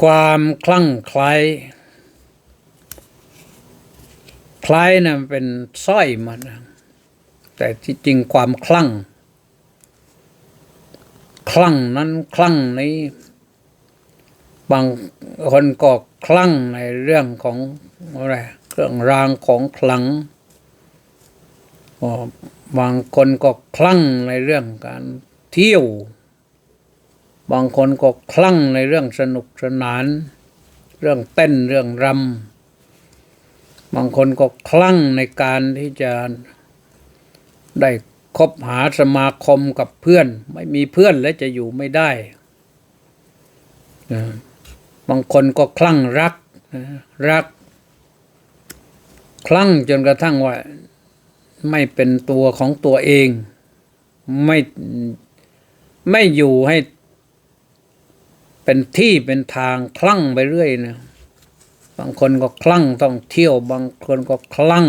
ความคลั่งไคล้คล้ายนะเป็นสร้อยมันนะแต่ที่จริงความคลั่ง คลั่งนั้นคลั่งในบางคนก็คลั่งในเรื่องของอะไรเครื่องรางของขลังบางคนก็คลั่งในเรื่องการเที่ยว บางคนก็คลั่งในเรื่องสนุกสนาน เรื่องเต้นเรื่องรำบางคนก็คลั่งในการที่จะได้คบหาสมาคมกับเพื่อน ไม่มีเพื่อนแล้วจะอยู่ไม่ได้บางคนก็คลั่งรักรัก คลั่งจนกระทั่งว่า ไม่เป็นตัวของตัวเอง ไม่ไม่อยู่ให้ เป็นที่เป็นทางคลั่งไปเรื่อยนะบางคนก็คลั่งต้องเที่ยว บางคนก็คลั่ง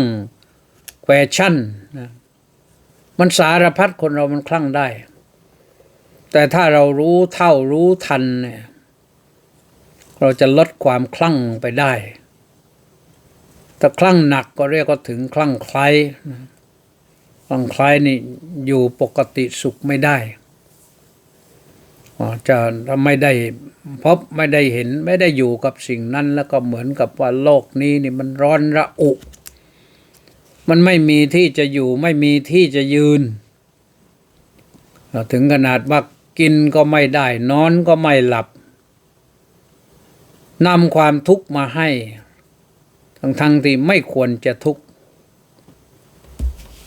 แฟชั่นนะมันสารพัดคนเรามันคลั่งได้ แต่ถ้าเรารู้เท่ารู้ทันเนี่ย เราจะลดความคลั่งไปได้ถ้าคลั่งหนักก็เรียกว่าถึงคลั่งไคล้นะคลั่งไคล้นี่อยู่ปกติสุขไม่ได้ จะไม่ได้พบไม่ได้เห็นไม่ได้อยู่กับสิ่งนั้น แล้วก็เหมือนกับว่าโลกนี้นี่มันร้อนระอุ มันไม่มีที่จะอยู่ไม่มีที่จะยืน ถึงขนาดว่ากินก็ไม่ได้ นอนก็ไม่หลับนำความทุกข์มาให้ ทั้งทั้งๆที่ไม่ควรจะทุกข์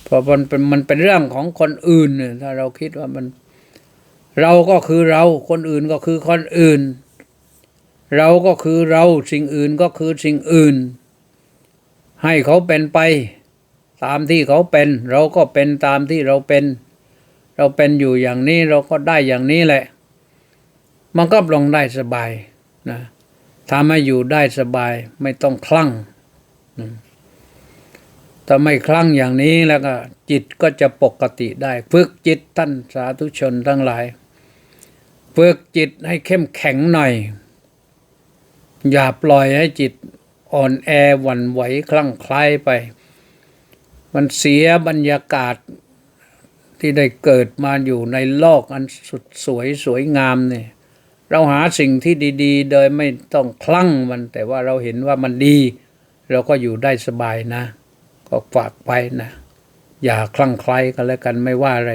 เพราะมันเป็นมันเป็นเรื่องของคนอื่นถ้าเราคิดว่ามัน เราก็คือเราคนอื่นก็คือคนอื่น เราก็คือเราสิ่งอื่นก็คือสิ่งอื่น ให้เขาเป็นไป ตามที่เขาเป็น เราก็เป็นตามที่เราเป็น เราเป็นอยู่อย่างนี้เราก็ได้อย่างนี้แหละ มันก็ลงได้สบายนะทำให้อยู่ได้สบายไม่ต้องคลั่งถ้าไม่คลั่งอย่างนี้แล้วก็จิตก็จะปกติได้ ฝึกจิตท่านสาธุชนทั้งหลาย ฝึกจิตให้เข้มแข็งหน่อย อย่าปล่อยให้จิตอ่อนแอหวั่นไหวคลั่งไคล้ไป มันเสียบรรยากาศที่ได้เกิดมาอยู่ในโลกอันสุดสวยสวยงามเนี่ยเราหาสิ่งที่ดี ๆ โดยไม่ต้องคลั่งมัน แต่ว่าเราเห็นว่ามันดี เราก็อยู่ได้สบายนะ ก็ฝากไปนะ อย่าคลั่งไคล้กันแล้วกันไม่ว่าอะไร